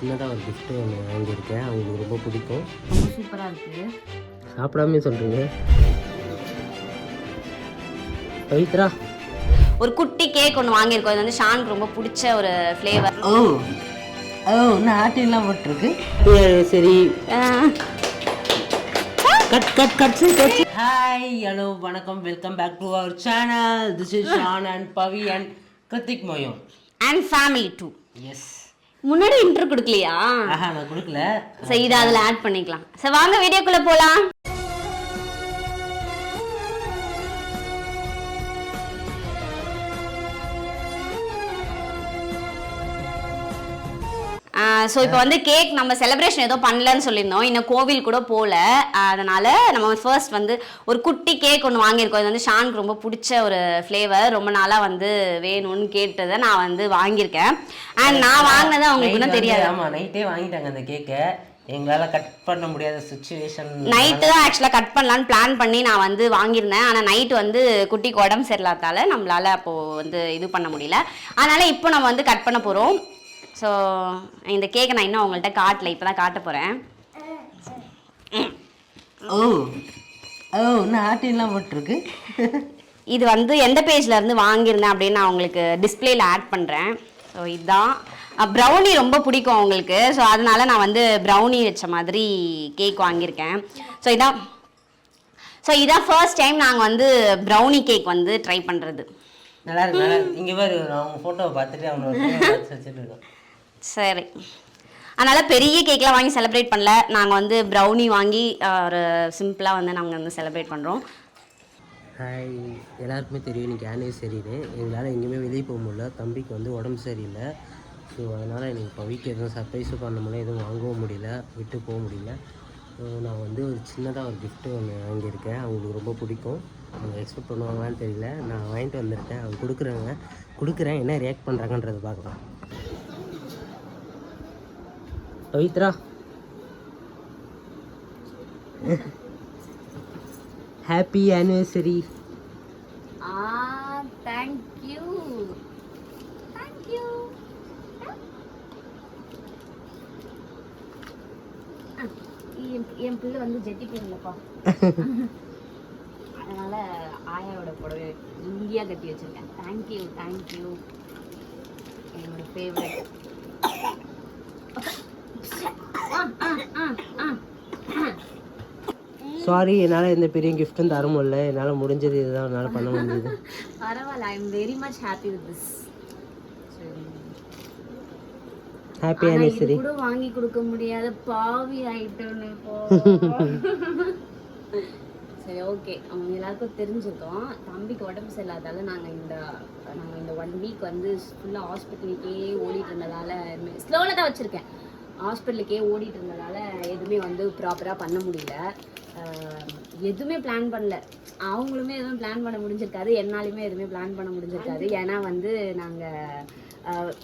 சின்னதாக ஒரு gift ஒன்று வாங்கியிருக்கேன். அவங்களுக்கு ரொம்ப பிடிக்கும். ரொம்ப சூப்பரா இருக்கு. சாப்பிடாமே சொல்கிறீங்க பவித்ரா. ஒரு குட்டி கேக் ஒன்று வாங்கியிருக்கோம். இது வந்து ஷானுக்கு ரொம்ப பிடிச்ச ஒரு ஃப்ளேவர் ஓ. ஓ நான் ஆட்டிலாம் போட்டிருக்கு. சரி. Cut cut cut cut hi hello வணக்கம். Welcome back to our channel this is Shaan and Pavi and Krithik Mayam and family two எஸ் முன்னாடி இன்ட்ரோ கொடுக்கலையா? நான் கொடுக்கல. சரி இதை அதில் ஆட் பண்ணிக்கலாம். சரி வாங்க வீடியோக்குள்ளே போகலாம் ஸோ இப்போ வந்து கேக் நம்ம செலிப்ரேஷன் ஏதோ பண்ணலன்னு சொல்லியிருந்தோம். இன்னும் கோவில் கூட போகல அதனால நம்ம ஃபர்ஸ்ட் வந்து ஒரு குட்டி கேக் ஒன்று வாங்கியிருக்கோம். இது வந்து ஷானுக்கு ரொம்ப பிடிச்ச ஒரு ஃப்ளேவர் ரொம்ப நாளாக வந்து வேணும்னு கேட்டதை நான் வந்து வாங்கியிருக்கேன். அண்ட் நான் வாங்கினது அவங்களுக்கு இன்னும் தெரியாது. ஆமா நைட்டே வாங்கிட்டாங்க அந்த கேக்கை எங்களால கட் பண்ண முடியாத சுச்சுவேஷன் நைட்டு தான் ஆக்சுவலாக கட் பண்ணலான்னு பிளான் பண்ணி நான் வந்து வாங்கியிருந்தேன். ஆனால் நைட்டு வந்து குட்டிக்கு உடம்பு சரியில்லாதால நம்மளால அப்போது வந்து இது பண்ண முடியல. அதனால இப்போ நம்ம வந்து கட் பண்ண போகிறோம் ஸோ இந்த கேக்கை நான் இன்னும் உங்கள்கிட்ட காட்டல இப்போ தான் காட்ட போகிறேன் ஓ ஓ நான் ஆட்டிலாம் போட்டிருக்கு. இது வந்து எந்த பேஜ்ல இருந்து வாங்கியிருந்தேன் அப்படின்னு நான் உங்களுக்கு டிஸ்பிளேல ஆட் பண்ணுறேன் ஸோ இதுதான் ப்ரௌனி ரொம்ப பிடிக்கும் அவங்களுக்கு ஸோ அதனால நான் வந்து ப்ரௌனி வச்ச மாதிரி கேக் வாங்கியிருக்கேன். ஸோ இதான். ஸோ இதான் ஃபர்ஸ்ட் டைம் நாங்கள் வந்து ப்ரௌனி கேக் வந்து ட்ரை பண்ணுறது நல்லா இருக்கு நல்லா இருக்கு இங்க பாரு அவங்க போட்டோவை பார்த்துட்டு பார்த்து வச்சுட்டு இருக்கோம். சரி. அதனால் பெரிய கேக்லாம் வாங்கி செலிப்ரேட் பண்ணல. நாங்கள் வந்து ப்ரௌனி வாங்கி ஒரு சிம்பிளாக வந்து நாங்கள் வந்து செலிப்ரேட் பண்ணுறோம் ஹாய் எல்லாருக்குமே தெரியும். இன்னைக்கு ஆனிவர்சரின்னு எங்களால் எங்கேயுமே வெளியே போக முடியல. தம்பிக்கு வந்து உடம்பு சரியில்லை. ஸோ அதனால் எனக்கு பவிக்கு எதுவும் சர்ப்ரைஸும் பண்ண முடியல. எதுவும் வாங்கவும் முடியல. விட்டு போக முடியல. நான் வந்து ஒரு சின்னதாக ஒரு கிஃப்ட்டு ஒன்று வாங்கியிருக்கேன். அவங்களுக்கு ரொம்ப பிடிக்கும். அவங்க எக்ஸ்பெக்ட் பண்ணுவாங்களான்னு தெரியல. நான் வாங்கிட்டு வந்திருக்கேன். அவங்க கொடுக்குறாங்க. கொடுக்குறேன். என்ன ரியாக்ட் பண்ணுறாங்கன்றதை பார்க்கலாம். பவித்ரா. ஹாப்பி ஆனிவர்சரி ஆ தேங்க்யூ தேங்க்யூ என் பிள்ளை வந்து ஜெட்டி போடலப்பா அதனால ஆயாவோட புடவை இந்தியா கட்டி வச்சிருக்கேன். தேங்க்யூ தேங்க்யூ என்னோட ஃபேவரட் சாரி என்னால் எந்த பெரிய கிஃப்ட்டும் தர முடியல. என்னால் முடிஞ்சது இதுதான். என்னால் பண்ண முடியுது பரவாயில்ல I am very much happy with this happy anniversary கூட வாங்கி கொடுக்க முடியாத பாவி இப்போ. சரி ஓகே அவங்க எல்லாருக்கும் தெரிஞ்சிருக்கோம். தம்பிக்கு உடம்பு சரியில்லாதால நாங்கள் இந்த நாங்கள் இந்த ஒன் வீக் வந்து ஃபுல்லாக ஹாஸ்பிட்டலுக்கே ஓடிட்டு இருந்ததால ஸ்லோவில் தான் வச்சுருக்கேன். ஹாஸ்பிட்டலுக்கே ஓடிட்டு இருந்ததால எதுவுமே வந்து ப்ராப்பராக பண்ண முடியல. எதுவுமே பிளான் பண்ணல. அவங்களுமே எதுவும் பிளான் பண்ண முடிஞ்சிருக்காது. என்னாலுமே எதுவுமே பிளான் பண்ண முடிஞ்சிருக்காது. ஏன்னா வந்து நாங்கள்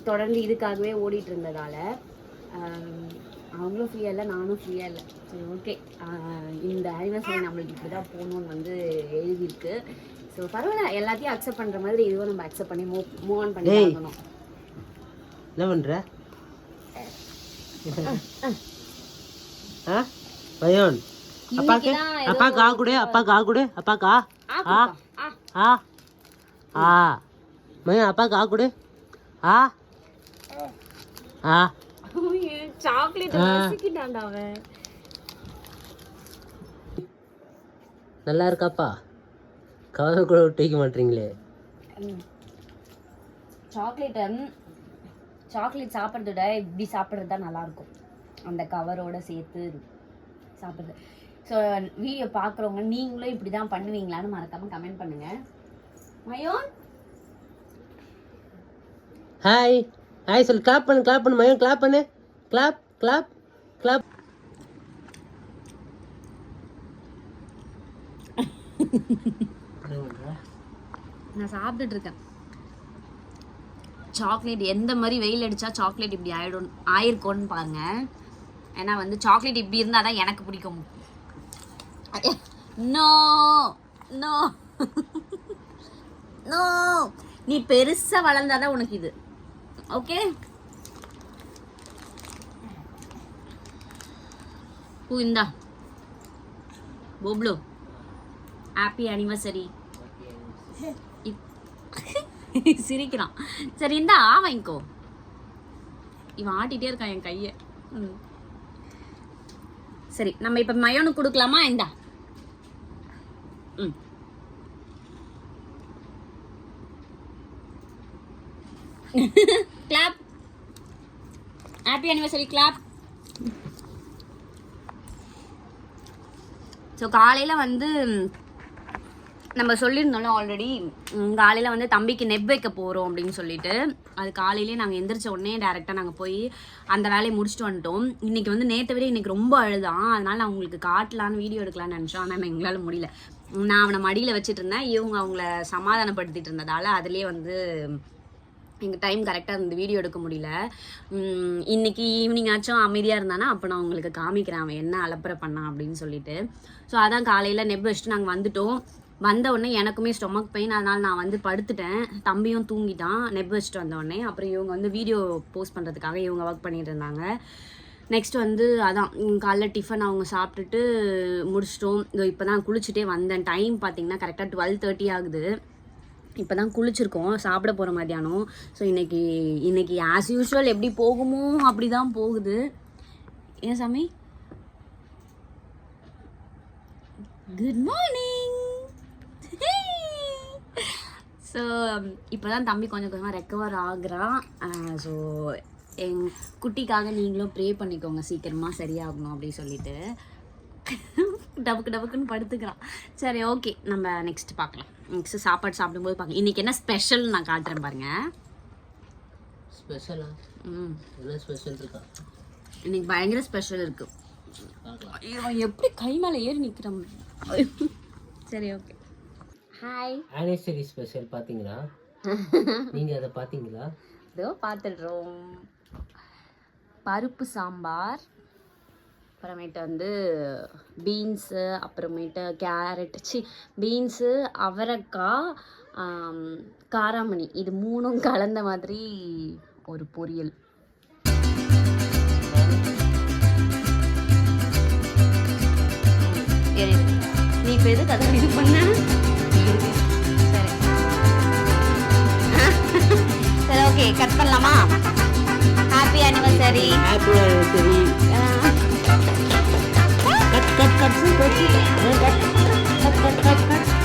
தொடர்ந்து இதுக்காகவே ஓடிட்டு இருந்ததால அவங்களும் ஃப்ரீயாக இல்லை நானும் ஃப்ரீயாக இல்லை. சரி ஓகே இந்த ஆனிவர்சரி நம்மளுக்கு இப்படி தான் போகணும்னு வந்து எழுதியிருக்கு. ஸோ பரவாயில்ல. எல்லாத்தையும் அக்செப்ட் பண்ணுற மாதிரி இதுவும் நம்ம அக்செப்ட் பண்ணி மூவ் மூவ் ஆன் பண்ணி என்ன பண்ணுற பயோன். அப்பாக்கு அப்பா கா கொடு அப்பா கா கொடு அப்பா கா. ஆ, ஆ. ஆ. மயம் அப்பா கா கொடு. ஆ? ஆ? சாக்லேட் நல்லா இருக்காப்பா. கவலை கூட விட்டு மாட்டீங்களே. சாக்லேட் சாக்லேட் சாப்பிட்றத விட இப்படி சாப்பிட்றது தான் நல்லா இருக்கும் அந்த கவரோட சேர்த்து சாப்பிட்றது. ஸோ வீடியோ பார்க்குறவங்க நீங்களும் இப்படி தான் பண்ணுவீங்களான்னு மறக்காம கமெண்ட் பண்ணுங்க. மயோன்? ஹாய் ஹாய் சொல்லு. கிளாப் பண்ணு கிளாப் பண்ணு மயம் கிளாப் பண்ணு. கிளாப் கிளாப் கிளாப் நான் சாப்பிட்டுட்டு இருக்கேன். சாக்லேட் எந்த மாதிரி வெயில் அடிச்சா சாக்லேட் இப்படி ஆயிடும் ஆயிருக்கோன்னு பாருங்க. ஏன்னா வந்து சாக்லேட் இப்படி இருந்தால் தான் எனக்கு பிடிக்கும். No no no. நீ பெருசா வளர்ந்தாதான் உனக்கு இது. ஓகே பூ இந்தா. போப்ளோ ஹாப்பி அனிவர்சரி சிரிக்கிறான். சரி இந்தா வாங்கிக்கோ. இவன் ஆட்டிகிட்டே இருக்கான் என் கையை. ம். சரி நம்ம இப்போ மயோனு கொடுக்கலாமா? இந்தா. ம். Clap happy anniversary clap so காலையில் வந்து நம்ம சொல்லியிருந்தோம்ல ஆல்ரெடி காலையில் வந்து தம்பிக்கு நெப் வைக்க போகிறோம் அப்படின்னு சொல்லிட்டு அது காலையிலேயே நாங்கள் எந்திரிச்ச உடனே டேரெக்டாக நாங்கள் போய் அந்த வேலையை முடிச்சுட்டு வந்துட்டோம். இன்றைக்கி வந்து நேற்று விட இன்றைக்கி ரொம்ப அழுதான். அதனால் நான் உங்களுக்கு காட்டலான்னு வீடியோ எடுக்கலான்னு நினச்சோம். ஆனால் எங்களால் முடியல. நான் அவனை மடியில் வச்சுட்டு இருந்தேன். இவங்க அவங்கள சமாதானப்படுத்திட்டு இருந்ததால் அதுலேயே வந்து எங்கள் டைம் கரெக்டாக இருந்து வீடியோ எடுக்க முடியல. இன்றைக்கி இன்னைக்கு ஈவினிங் ஆச்சும் அமைதியாக இருந்தானா அப்போ நான் உங்களுக்கு காமிக்கிறேன். அவன் என்ன அலப்பறை பண்ணான் அப்படின்னு சொல்லிட்டு. ஸோ அதான் காலையில் நெப் வச்சுட்டு நாங்கள் வந்துட்டோம். வந்த உடனே எனக்குமே ஸ்டொமக் பெயின் அதனால் நான் வந்து படுத்துட்டேன். தம்பியும் தூங்கிட்டான். நெப் வச்சுட்டு வந்தோடனே அப்புறம் இவங்க வந்து வீடியோ போஸ்ட் பண்ணுறதுக்காக இவங்க ஒர்க் பண்ணிட்டு இருந்தாங்க. நெக்ஸ்ட் வந்து அதான் காலைல டிஃபன் அவங்க சாப்பிட்டுட்டு முடிச்சிட்டோம். இதோ இப்போ தான் குளிச்சுட்டே வந்தேன். டைம் பார்த்தீங்கன்னா கரெக்டாக டுவெல் தேர்ட்டி ஆகுது. இப்போ தான் குளிச்சிருக்கோம். சாப்பிட போகிற மத்தியானம். ஸோ இன்றைக்கி இன்றைக்கி ஆஸ் யூஷுவல் எப்படி போகுமோ அப்படி தான் போகுது. ஏன் சாமி? குட் மார்னிங் ஸோ இப்போ தான் தம்பி கொஞ்சம் கொஞ்சமாக ரெக்கவர் ஆகுறான். ஸோ எங் குட்டிக்காக நீங்களும் ப்ரே பண்ணிக்கோங்க. சீக்கிரமாக சரியாகணும் அப்படின்னு சொல்லிட்டு. டபுக்கு டபுக்குன்னு படுத்துக்கிறான். சரி ஓகே நம்ம நெக்ஸ்ட் பார்க்கலாம். நெக்ஸ்ட் சாப்பாடு சாப்பிடும்போது பார்க்கலாம். இன்னைக்கு என்ன ஸ்பெஷல் நான் காட்டுறேன் பாருங்க. ஸ்பெஷலா ம். என்ன ஸ்பெஷல் இருக்கா? இன்னைக்கு பயங்கர ஸ்பெஷல் இருக்கு. எப்படி கை மேலே ஏறி நிற்கிறான் சரி ஓகே ஹாய் ஆனிவர்சரி ஸ்பெஷல் பார்த்தீங்களா? நீங்கள் அதை பார்த்தீங்களா? இதோ பார்த்துடுறோம். பருப்பு சாம்பார் அப்புறமேட்டு வந்து பீன்ஸு அப்புறமேட்டு கேரட் சி பீன்ஸு அவரைக்காய் காராமணி. இது மூணும் கலந்த மாதிரி ஒரு பொரியல். நீ இப்போ எதுக்கு அதை இது பண்ண? கட் பண்ணலாமா happy anniversary happy anniversary cut cut cut cut cut cut cut cut